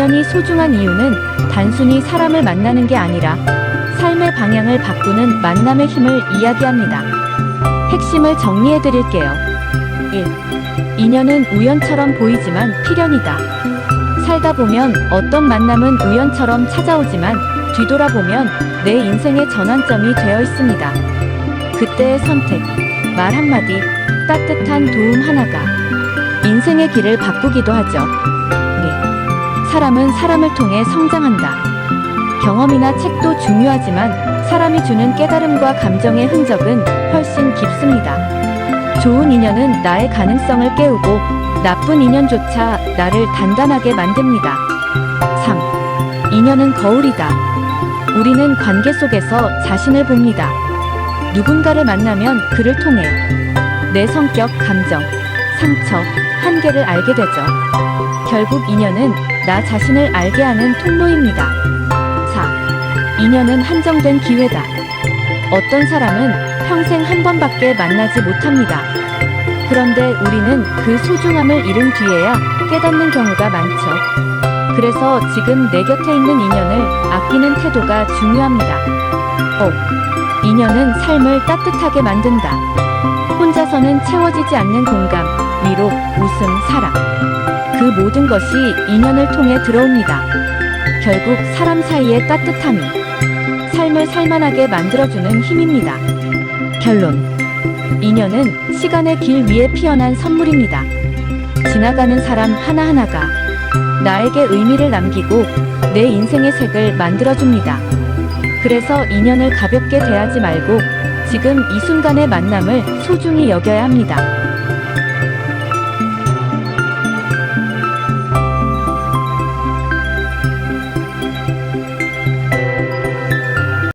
소중한 이유는 단순히 사람을 만나는 게 아니라 삶의 방향을 바꾸는 만남의 힘을 이야기합니다. 핵심을 정리해 드릴게요. 1. 인연은 우연처럼 보이지만 필연이다. 살다 보면 어떤 만남은 우연처럼 찾아오지만 뒤돌아보면 내 인생의 전환점이 되어 있습니다. 그때의 선택, 말 한마디, 따뜻한 도움 하나가 인생의 길을 바꾸기도 하죠. 네. 사람은 사람을 통해 성장한다. 경험이나 책도 중요하지만 사람이 주는 깨달음과 감정의 흔적은 훨씬 깊습니다. 좋은 인연은 나의 가능성을 깨우고 나쁜 인연조차 나를 단단하게 만듭니다. 3. 인연은 거울이다. 우리는 관계 속에서 자신을 봅니다. 누군가를 만나면 그를 통해 내 성격, 감정, 상처, 한계를 알게 되죠. 결국 인연은 나 자신을 알게 하는 통로입니다. 4. 인연은 한정된 기회다. 어떤 사람은 평생 한 번밖에 만나지 못합니다. 그런데 우리는 그 소중함을 잃은 뒤에야 깨닫는 경우가 많죠. 그래서 지금 내 곁에 있는 인연을 아끼는 태도가 중요합니다. 5. 인연은 삶을 따뜻하게 만든다. 혼자서는 채워지지 않는 공감, 위로, 웃음, 사랑. 그 모든 것이 인연을 통해 들어옵니다. 결국 사람 사이의 따뜻함이 삶을 살만하게 만들어주는 힘입니다. 결론. 인연은 시간의 길 위에 피어난 선물입니다. 지나가는 사람 하나하나가 나에게 의미를 남기고 내 인생의 색을 만들어줍니다. 그래서 인연을 가볍게 대하지 말고 지금 이 순간의 만남을 소중히 여겨야 합니다.